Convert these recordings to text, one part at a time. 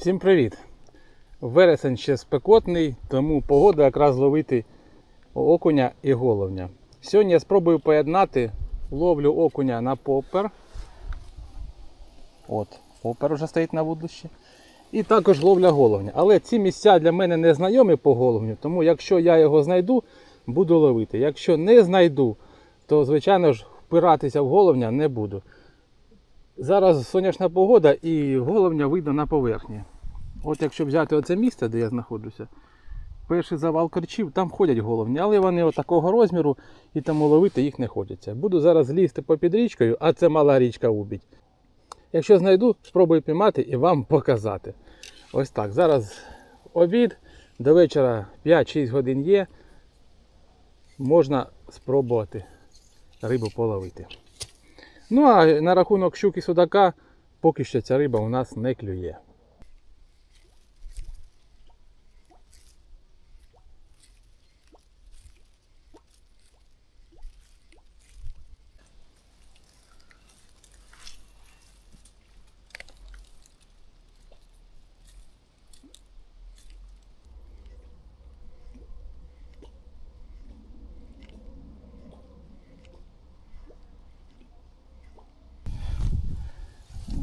Всім привіт! Вересень ще спекотний, тому погода якраз ловити окуня і головня. Сьогодні я спробую поєднати ловлю окуня на попер. От, попер вже стоїть на вудлищі. І також ловля головня. Але ці місця для мене не знайомі по головню, тому якщо я його знайду, буду ловити. Якщо не знайду, то звичайно ж впиратися в головня не буду. Зараз сонячна погода і головня видно на поверхні. От якщо взяти оце місце, де я знаходжуся, перший завал корчів, там ходять головні, але вони от такого розміру і тому ловити їх не ходяться. Буду зараз лізти попід річкою, а це мала річка Убідь. Якщо знайду, спробую піймати і вам показати. Ось так. Зараз обід, до вечора 5-6 годин є. Можна спробувати рибу половити. Ну а на рахунок щуки судака, поки що ця риба у нас не клює.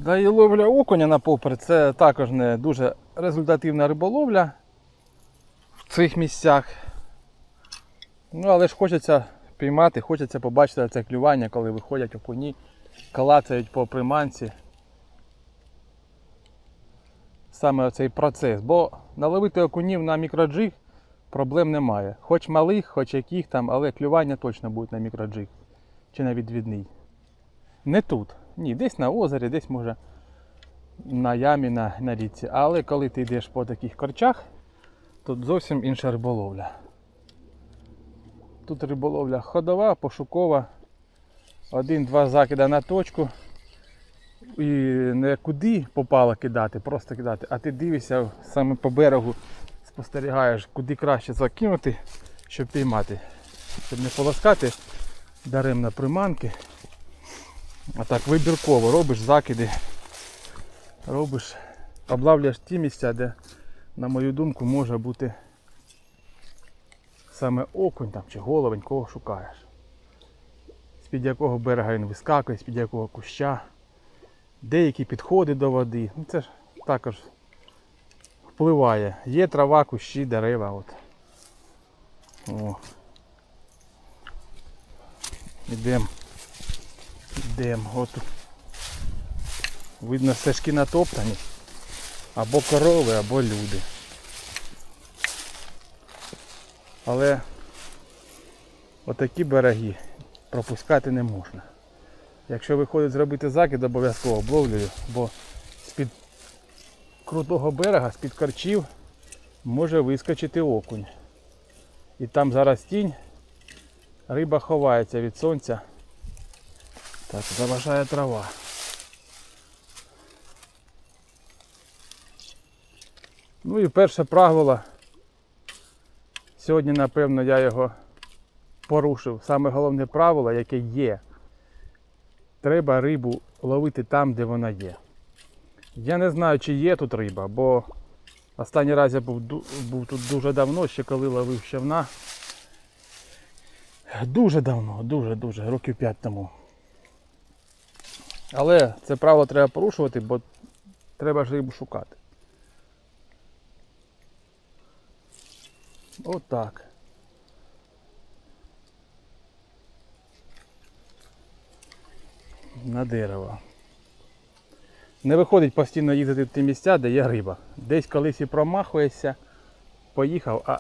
Да і ловля окуня на попер це також не дуже результативна риболовля в цих місцях. Ну, але ж хочеться піймати, хочеться побачити це клювання, коли виходять окуні, калацають по приманці. Саме цей процес. Бо наловити окунів на мікроджиг проблем немає. Хоч малих, хоч яких там, але клювання точно буде на мікроджиг чи на відвідний. Не тут. Ні, десь на озері, десь може на ямі, на, на річці. Але коли ти йдеш по таких корчах, тут зовсім інша риболовля. Тут риболовля ходова, пошукова. Один-два закида на точку. І не куди попало кидати, просто кидати, а ти дивишся саме по берегу, спостерігаєш, куди краще закинути, щоб піймати. Щоб не полоскати даремно приманки. А так вибірково робиш закиди, робиш, облавляєш ті місця, де, на мою думку, може бути саме окунь там, чи головень, кого шукаєш. З-під якого берега він вискакує, з-під якого куща. Деякі підходи до води. Ну це ж також впливає. Є трава, кущі, дерева. От. О. Ідемо. Йдемо. От тут. Видно стежки натоптані. Або корови, або люди. Але отакі береги пропускати не можна. Якщо виходить зробити закид, обов'язково обловлюю, бо з-під крутого берега, з-під корчів може вискочити окунь. І там зараз тінь, риба ховається від сонця. Так, заважає трава. Ну і перше правило. Сьогодні, напевно, я його порушив. Саме головне правило, яке є. Треба рибу ловити там, де вона є. Я не знаю, чи є тут риба, бо останній раз я був, був тут дуже давно, ще коли ловив щавна. Дуже давно, дуже-дуже, років 5 тому. Але це правило треба порушувати, бо треба ж рибу шукати. Отак. На дерево. Не виходить постійно їздити в ті місця, де є риба. Десь колись і промахуєшся, поїхав, а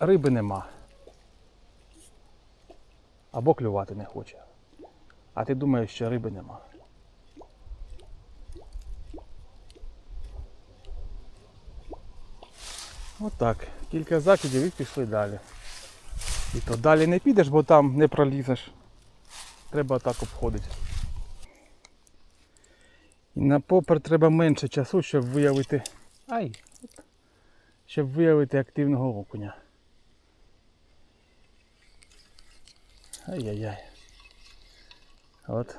риби нема. Або клювати не хоче. А ти думаєш, що риби нема. Отак. Кілька закидів і пішли далі. І то далі не підеш, бо там не пролізеш. Треба так обходити. І на попер треба менше часу, щоб виявити. Ай! Щоб виявити активного окуня. Ай-яй-яй. От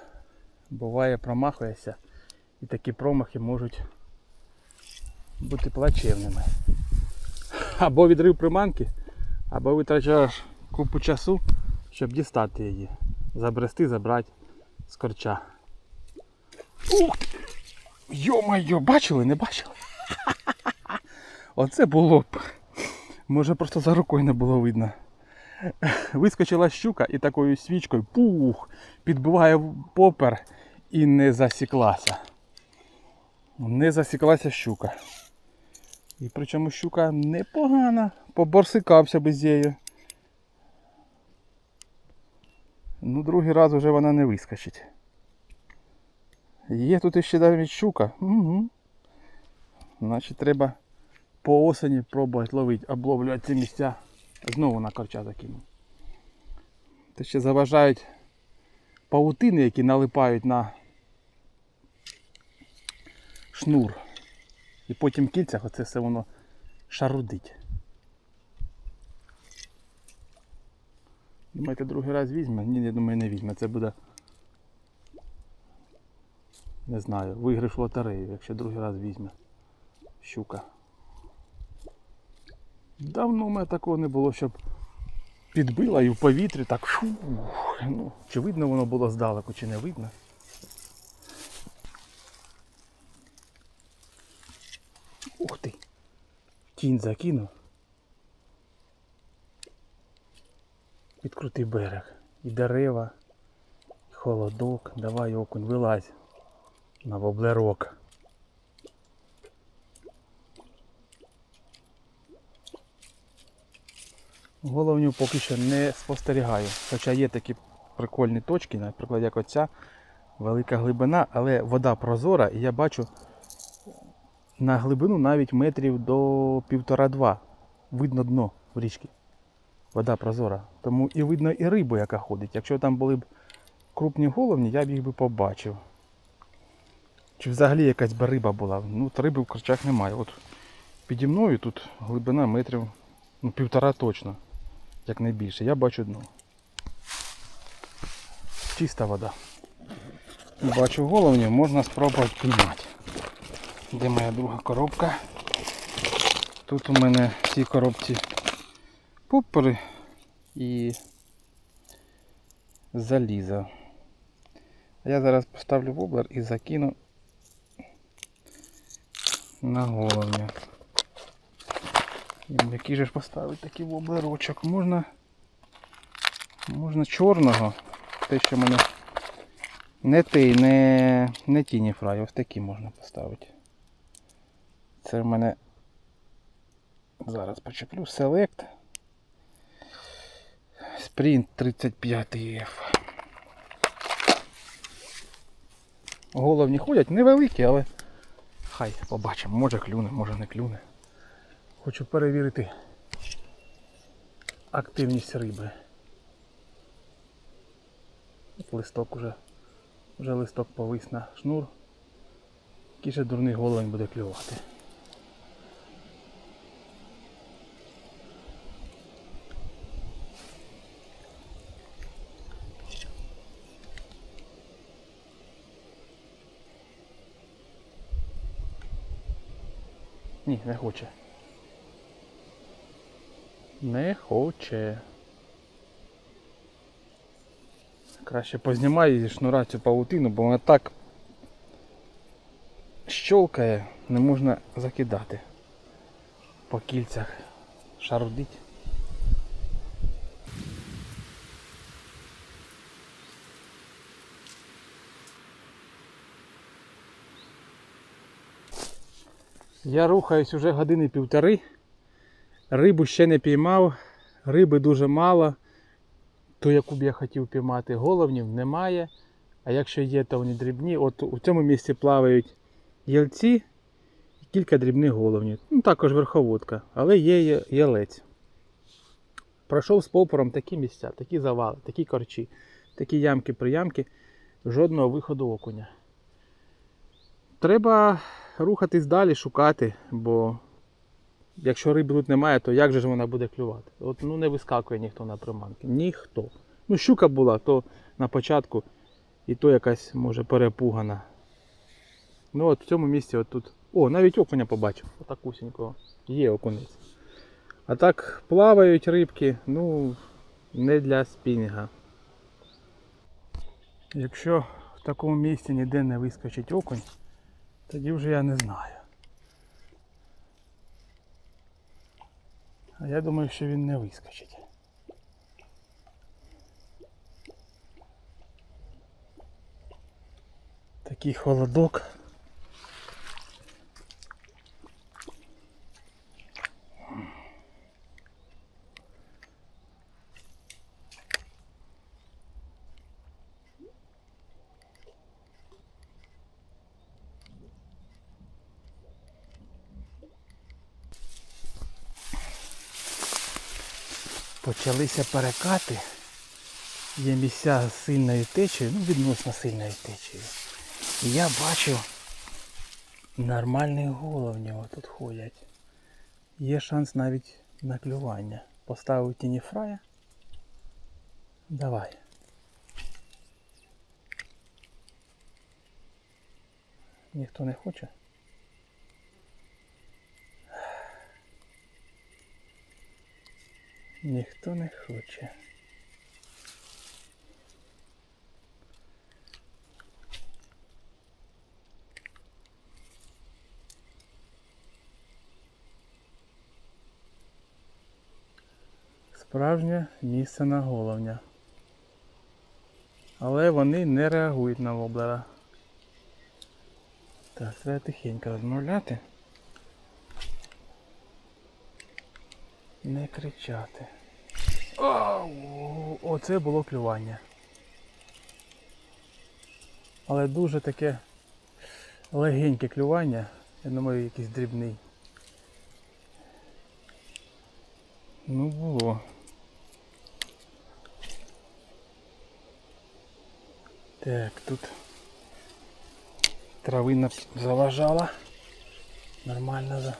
буває промахуєшся і такі промахи можуть бути плачевними. Або відрив приманки, або витрачаєш купу часу, щоб дістати її. Забрести, забрати з корча. Ух! Йо-майо, бачили, не бачили? Оце було б. Може просто за рукою не було видно. Вискочила щука і такою свічкою пух, підбиває попер і не засіклася. Не засіклася щука. І причому щука непогана, поборсикався без нею. Ну, другий раз вже вона не вискочить. Є тут ще навіть щука. Угу. Значить треба по осені пробувати ловити, обловлювати ці місця. Знову на корча закину. Те ще заважають павутини, які налипають на шнур. І потім в кільцях оце все воно шарудить. Думаєте, другий раз візьме? Ні, я думаю, не візьме. Це буде. Не знаю, виграш в лотерею, якщо другий раз візьме. Щука. Давно в мене такого не було, щоб підбила і в повітрі так. Фу, ну, чи видно воно було здалеку, чи не видно. Ух ти! Тінь закинув. Підкрутий берег. І дерева, і холодок. Давай окунь, вилазь на воблерок. Головню поки що не спостерігаю. Хоча є такі прикольні точки, наприклад, як оця велика глибина, але вода прозора і я бачу на глибину навіть метрів до півтора-два. Видно дно в річці. Вода прозора. Тому і видно і рибу, яка ходить. Якщо там були б крупні головні, я б їх би побачив. Чи взагалі якась би риба була. Ну, от риби в корчах немає. От піді мною тут глибина метрів ну, півтора точно, як найбільше. Я бачу дно. Чиста вода. Бачу головні, можна спробувати піймати. Де моя друга коробка? Тут у мене в цій коробці попери і залізо. Я зараз поставлю воблер і закину на головню. Який же ж поставити такий воблерочок? Можна можна чорного, те, що мене не той, не, не тіні фрай, ось такі можна поставити. Це в мене зараз почеплю Select Sprint 35F. Головні ходять невеликі, але хай побачимо, може клюне, може не клюне. Хочу перевірити активність риби. От Листок уже, вже листок повис на шнур. Який же дурний головень буде клювати. Ні, не хоче. Не хоче. Краще познімаю зі шнура цю павутину, бо вона так щолкає, не можна закидати по кільцях. Шарудить. Я рухаюсь уже години півтори. Рибу ще не піймав, риби дуже мало. Ту, яку б я хотів піймати, головнів немає. А якщо є, то вони дрібні. От у цьому місці плавають єлці і кілька дрібних головнів. Ну, також верховодка, але є ялець. Пройшов з попором такі місця, такі завали, такі корчі, такі ямки-приямки, жодного виходу окуня. Треба рухатись далі, шукати, бо якщо риби тут немає, то як же ж вона буде клювати? От ну не вискакує ніхто на приманки. Ніхто. Ну, щука була, то на початку, і то якась може перепугана. Ну от в цьому місці от тут О, навіть окуня побачив. Отакусінького. Є окунець. А так плавають рибки, ну, не для спінінга. Якщо в такому місці ніде не вискочить окунь, тоді вже я не знаю. А я думаю, що він не вискочить. Такий холодок. Почалися перекати. Є місця з сильною течею, ну відносно сильною течею. І я бачу нормальні головні тут ходять. Є шанс навіть на клювання. Поставив тіні фрая. Давай. Ніхто не хоче. Ніхто не хоче. Справжнє місце на головня. Але вони не реагують на воблера. Так, треба тихенько розмовляти. Не кричати. Оце було клювання. Але дуже таке легеньке клювання. Я думаю, якийсь дрібний. Ну було. Так, тут травина заважала. Нормально за.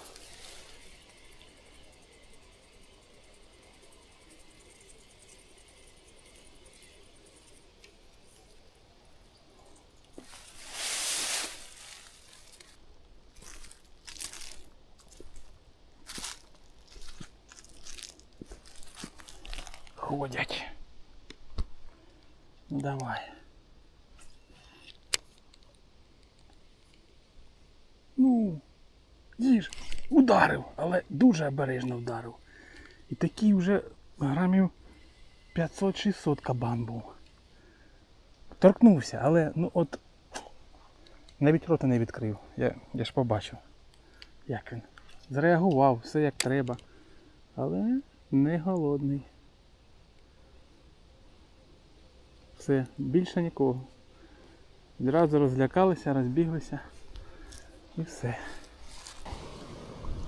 Ходять. Ну, Давай. Ну, їж, ударив, але дуже обережно вдарив. І такий вже грамів 500-600 кабан був. Торкнувся, але ну от навіть рота не відкрив. Я, я ж побачив, як він. Зреагував, все як треба. Але не голодний. Все, більше нікого. Відразу розлякалися, розбіглися. І все.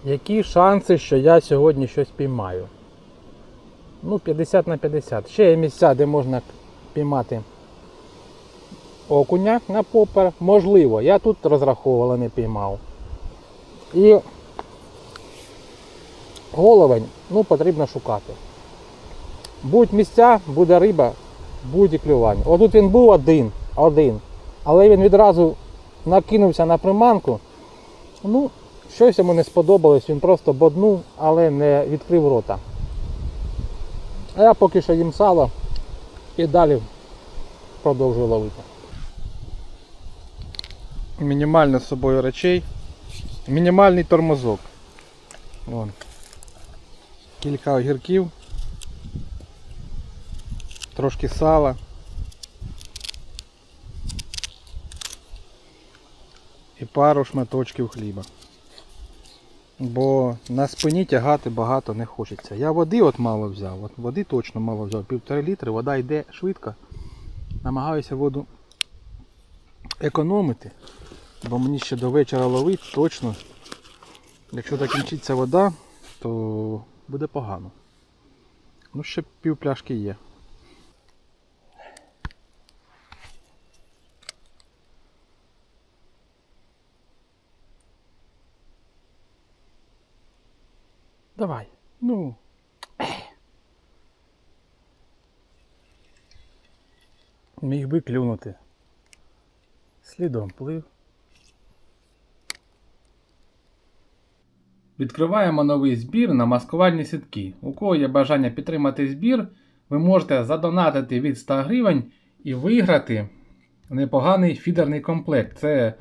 Які шанси, що я сьогодні щось піймаю? Ну, 50 на 50. Ще є місця, де можна піймати окуня на попер. Можливо, я тут розраховував, не піймав. І головень, ну, потрібно шукати. Будуть місця, буде риба, буде клювання. Отут він був один, один. Але він відразу накинувся на приманку. Ну, щось йому не сподобалось, він просто боднув, але не відкрив рота. А я поки що їм сало і далі продовжую ловити. Мінімально з собою речей. Мінімальний тормозок. Вон. Кілька огірків. Трошки сала. і пару шматочків хліба. Бо на спині тягати багато не хочеться. Я води от мало взяв, от води точно мало взяв, півтори літри, вода йде швидко. Намагаюся воду економити, бо мені ще до вечора ловити точно. Якщо закінчиться вода, то буде погано. Ну ще пів пляшки є. Давай. Ну. Міг би клюнути. Слідом плив. Відкриваємо новий збір на маскувальні сітки. У кого є бажання підтримати збір, ви можете задонатити від 100 гривень і виграти непоганий фідерний комплект. Це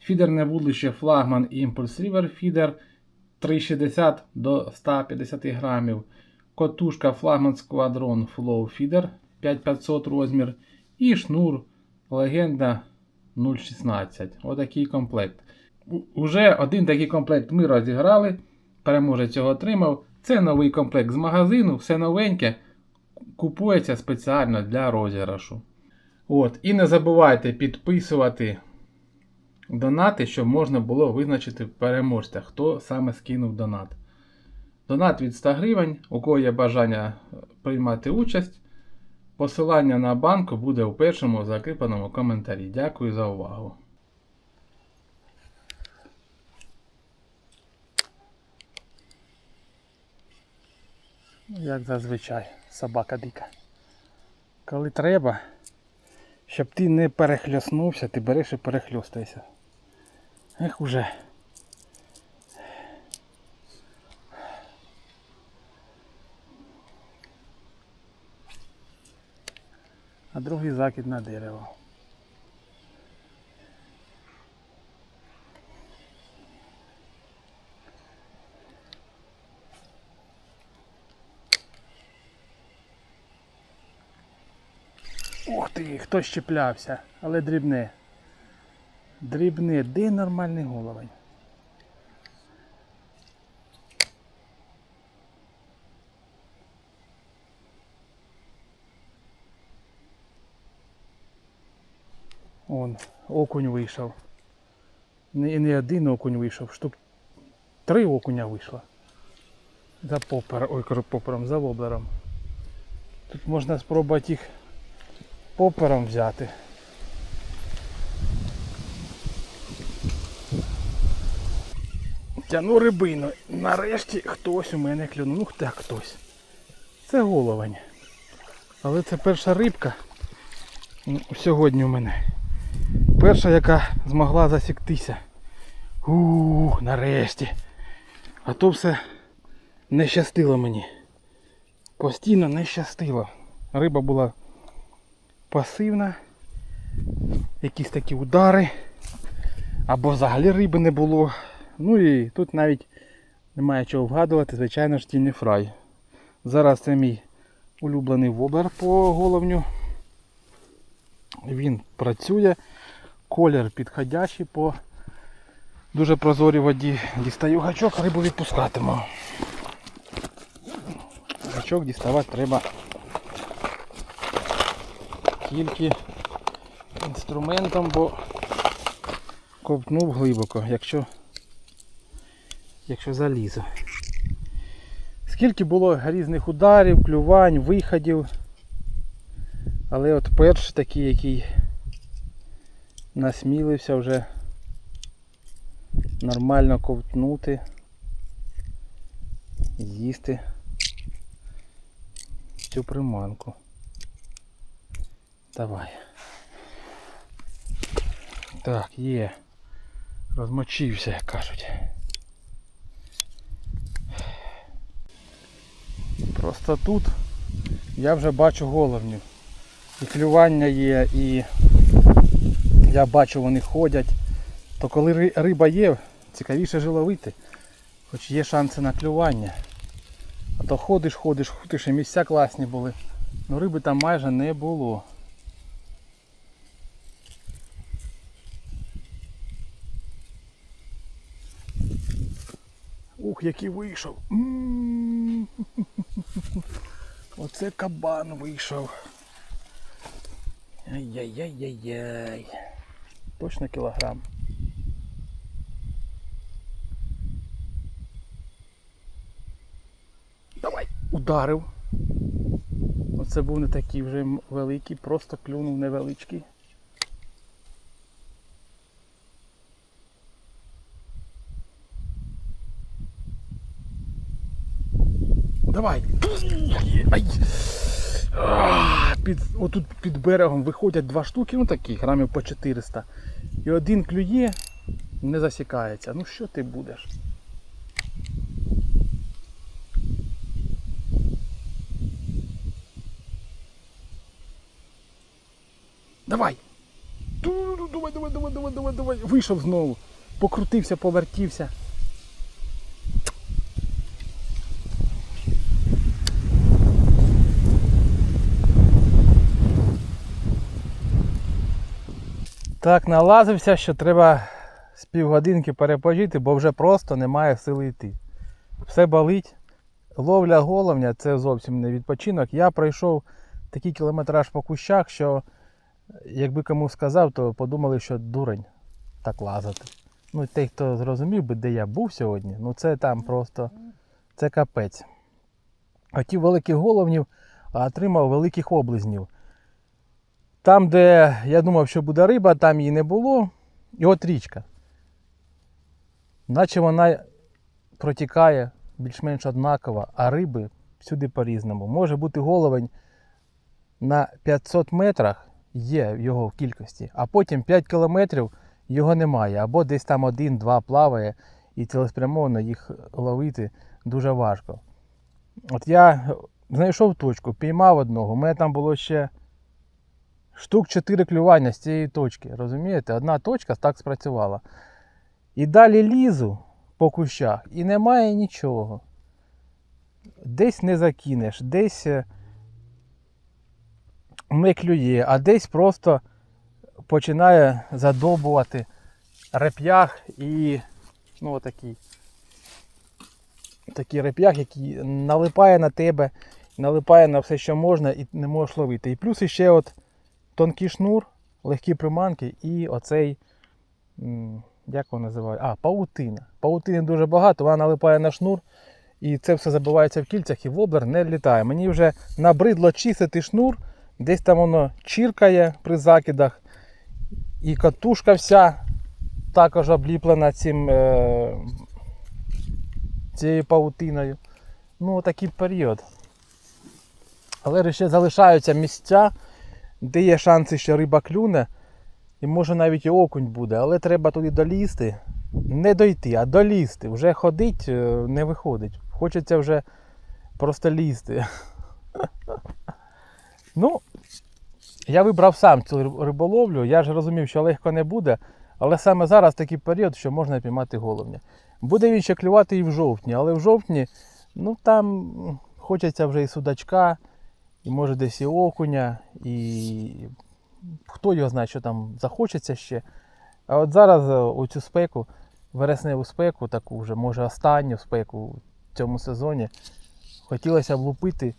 фідерне вудлище флагман Impulse River Feeder 360 до 150 грамів. Котушка флагман Squadron Flow Feeder 5500 розмір. І шнур легенда 016. Отакий комплект. Уже один такий комплект ми розіграли. Переможець його отримав. Це новий комплект з магазину, все новеньке. Купується спеціально для розіграшу. От, і не забувайте підписувати донати, щоб можна було визначити переможця, хто саме скинув донат. Донат від 100 гривень, у кого є бажання приймати участь. Посилання на банку буде у першому закріпленому коментарі. Дякую за увагу. Як зазвичай, собака дика. Коли треба, щоб ти не перехльоснувся, ти береш і перехльостайся. Ех уже. А другий закид на дерево. Ух ти, хтось щеплявся, але дрібне. Дрібне, де нормальний головень? Он, окунь вийшов. Не, не один окунь вийшов, штук три окуня вийшло. За попер, ой, попером, за воблером. Тут можна спробувати їх попером взяти. Тяну рибину. Нарешті хтось у мене клюнув. Ну так хтось. Це головень. Але це перша рибка сьогодні у мене. Перша, яка змогла засіктися. Ух, нарешті. А то все не щастило мені. Постійно не щастило. Риба була пасивна. Якісь такі удари. Або взагалі риби не було. Ну і тут навіть немає чого вгадувати, звичайно ж тіні фрай. Зараз це мій улюблений воблер по головню. Він працює. Колір підходящий по дуже прозорій воді. Дістаю гачок, рибу відпускатиму. Гачок діставати треба тільки інструментом, бо ковтнув глибоко, якщо, якщо залізу. Скільки було різних ударів, клювань, виходів. Але от перший такий, який насмілився вже нормально ковтнути, з'їсти цю приманку. Давай. Так, є. Розмочився, як кажуть. Просто тут я вже бачу головню. І клювання є, і я бачу, вони ходять. То коли риба є, цікавіше ж ловити. Хоч є шанси на клювання. А то ходиш, ходиш, ходиш, і місця класні були. Ну риби там майже не було. Ух, який вийшов. Оце кабан вийшов. Ай-яй-яй-яй-яй. Точно кілограм. Давай, ударив. Оце був не такий вже великий, просто клюнув невеличкий. Давай. Ай. Під, Отут під берегом виходять два штуки, ну такі, грамів по 400. І один клює, не засікається. Ну що ти будеш? Давай! Давай, давай, давай, давай, давай, давай. Вийшов знову. Покрутився, повертівся. Так налазився, що треба з півгодинки перепочити, бо вже просто немає сили йти. Все болить. Ловля головня це зовсім не відпочинок. Я пройшов такий кілометраж по кущах, що якби кому сказав, то подумали, що дурень так лазити. Ну, той, хто зрозумів би, де я був сьогодні, ну це там просто це капець. Хотів великих головнів, а отримав великих облизнів. Там, де я думав, що буде риба, там її не було. І от річка. Наче вона протікає більш-менш однаково, а риби всюди по-різному. Може бути головень на 500 метрах, є його в кількості, а потім 5 кілометрів його немає. Або десь там один-два плаває, і цілеспрямовано їх ловити дуже важко. От я знайшов точку, піймав одного. У мене там було ще штук 4 клювання з цієї точки. Розумієте? Одна точка так спрацювала. І далі лізу по кущах і немає нічого. Десь не закинеш, десь е, не клює, а десь просто починає задобувати реп'ях і ну, отакий. Такий реп'ях, який налипає на тебе, налипає на все, що можна, і не можеш ловити. І плюс ще от тонкий шнур, легкі приманки і оцей. Як воно називає? А, паутина. Паутини дуже багато, вона налипає на шнур, і це все забивається в кільцях, і воблер не літає. Мені вже набридло чистити шнур, десь там воно чіркає при закидах. І катушка вся також обліплена цим, е, цією паутиною. Ну, такий період. Але ще залишаються місця, де є шанси, що риба клюне. І може навіть і окунь буде, але треба туди долізти. Не дойти, а долізти. Вже ходить е, не виходить. Хочеться вже просто лізти. Ну, я вибрав сам цю риболовлю. Я ж розумів, що легко не буде, але саме зараз такий період, що можна піймати головня. Буде він ще клювати і в жовтні, але в жовтні, ну там хочеться вже і судачка, і може десь і окуня, і хто його знає, що там захочеться ще. А от зараз е, у цю спеку, вересневу спеку, таку вже, може останню спеку в цьому сезоні, хотілося б лупити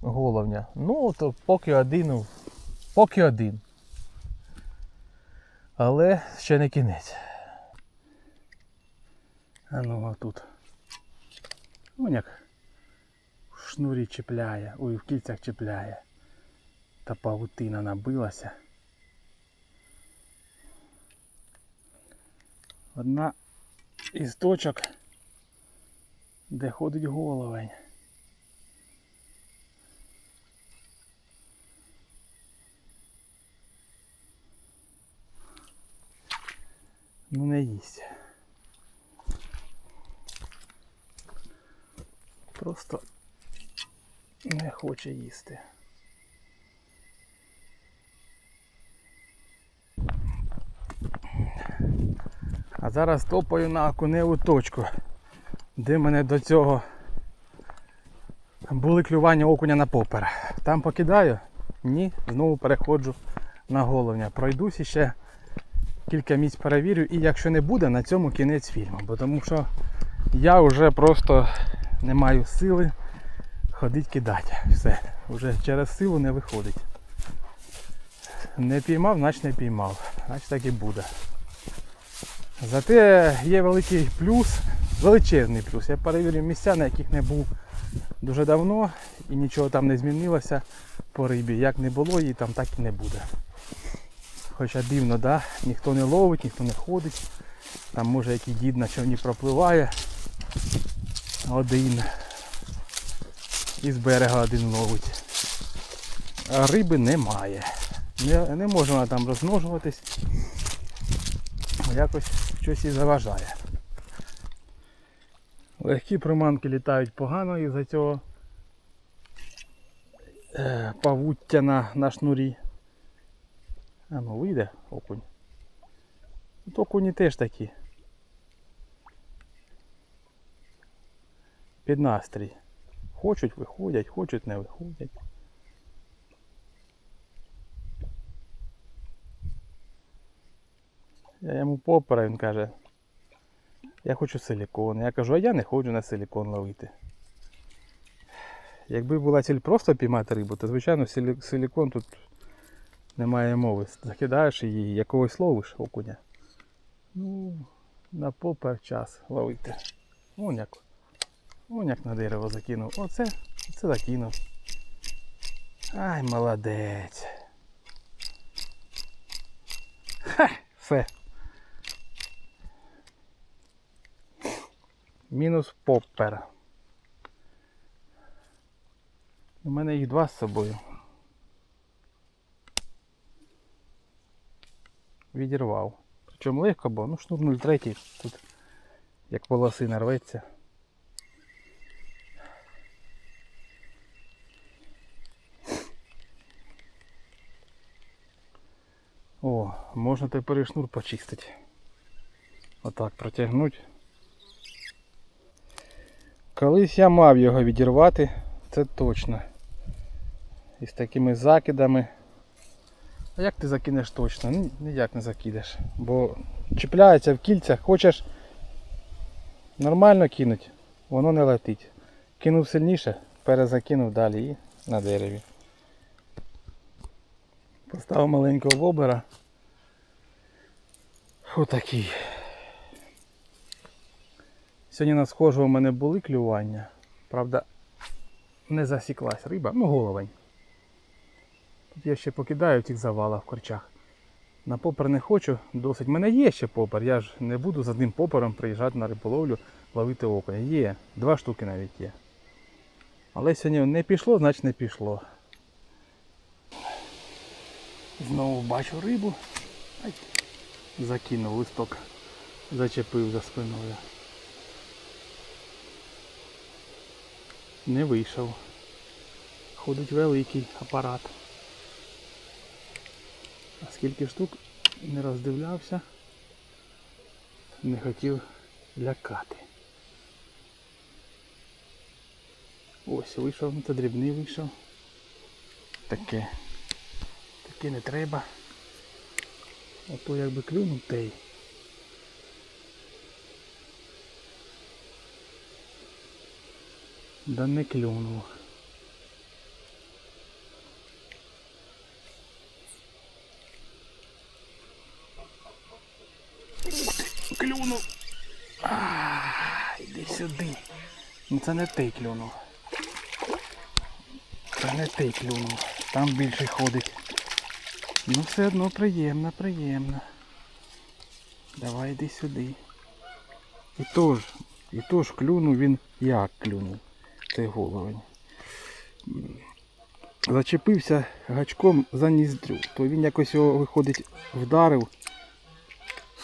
головня. Ну, то поки один, ну, поки один. Але ще не кінець. А ну а тут. Вон як в шнурі чіпляє, ой, в кільцях чіпляє. Та павутина набилася. Одна із точок, де ходить головень. Ну не їсть. Просто не хоче їсти. А зараз топаю на окуневу точку, де мене до цього були клювання окуня на попер. Там покидаю, ні, знову переходжу на головня. Пройдусь ще кілька місць перевірю і якщо не буде, на цьому кінець фільму. Бо тому що я вже просто не маю сили ходить кидати. Все, вже через силу не виходить. Не піймав, значить не піймав. Значить так і буде. Зате є великий плюс, величезний плюс. Я перевірив місця, на яких не був дуже давно і нічого там не змінилося по рибі. Як не було її, там так і не буде. Хоча дивно, да? ніхто не ловить, ніхто не ходить. Там може який дід на човні пропливає. Один. І з берега один ловить. А риби немає. Не, не може вона там розмножуватись. Якось щось і заважає. Легкі приманки літають погано із-за цього е, павуття на, на шнурі. А ну вийде окунь. Тут окуні теж такі. Під настрій. Хочуть виходять, хочуть не виходять. Я йому попера, він каже, я хочу силікон. Я кажу, а я не хочу на силікон ловити. Якби була ціль просто піймати рибу, то звичайно силі- силікон тут немає мови. Закидаєш її, якогось ловиш окуня. Ну, на попер час ловити. Вон як. Вон як на дерево закинув. Оце, оце закинув. Ай, молодець. Ха, все. Мінус поппер. У мене їх два з собою. Відірвав. Причому легко, бо ну шнур 0,3 тут як волосина рветься. О, можна тепер і шнур почистити. Отак протягнути. Колись я мав його відірвати, це точно. Із такими закидами. А як ти закинеш точно? Ні- Ніяк не закидеш. Бо чіпляється в кільцях, хочеш нормально кинути, воно не летить. Кинув сильніше, перезакинув далі і на дереві. Поставив маленького воблера. Отакий. Сьогодні на схожого у мене були клювання. Правда, не засіклась риба, ну головень. Я ще покидаю в цих завалах в корчах. На попер не хочу, досить. У мене є ще попер, я ж не буду з одним попером приїжджати на риболовлю, ловити окуня. Є, два штуки навіть є. Але сьогодні не пішло, значить не пішло. Знову бачу рибу. Закинув листок, зачепив за спиною. Не вийшов. Ходить великий апарат. А скільки штук не роздивлявся, не хотів лякати. Ось вийшов, це дрібний вийшов. Таке. Таке не треба. Ото якби клюнув тей. Да не клюнув. Клюнув. Іди сюди. Ну це не ти клюнув. Це не ти клюнув. Там більше ходить. Ну все одно приємно, приємно. Давай йди сюди. І тож, і тож клюнув він як клюнув. Цей головень. Зачепився гачком за ніздрю. То він якось його виходить вдарив.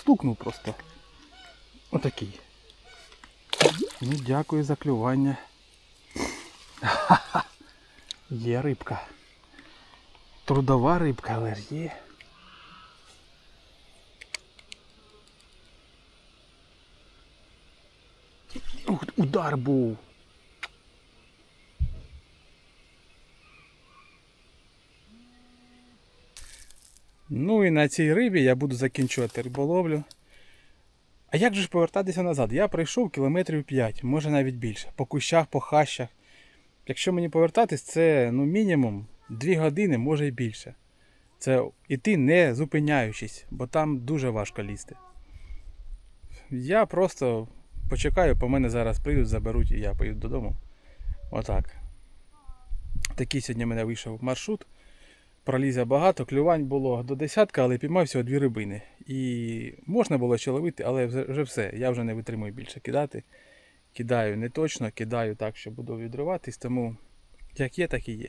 Стукнув просто. Отакий. Ну, дякую за клювання. Ха-ха. Є рибка. Трудова рибка, але ж є. Ух, удар був. Ну і на цій рибі я буду закінчувати риболовлю. А як же ж повертатися назад? Я пройшов кілометрів 5, може навіть більше. По кущах, по хащах. Якщо мені повертатись, це ну, мінімум 2 години, може і більше. Це іти не зупиняючись, бо там дуже важко лізти. Я просто почекаю, по мене зараз прийдуть, заберуть і я поїду додому. Отак. Такий сьогодні в мене вийшов маршрут. Проліз я багато, клювань було до десятка, але піймав всього дві рибини. І можна було ще ловити, але вже все. Я вже не витримую більше кидати. Кидаю не точно, кидаю так, що буду відриватись, тому як є, так і є.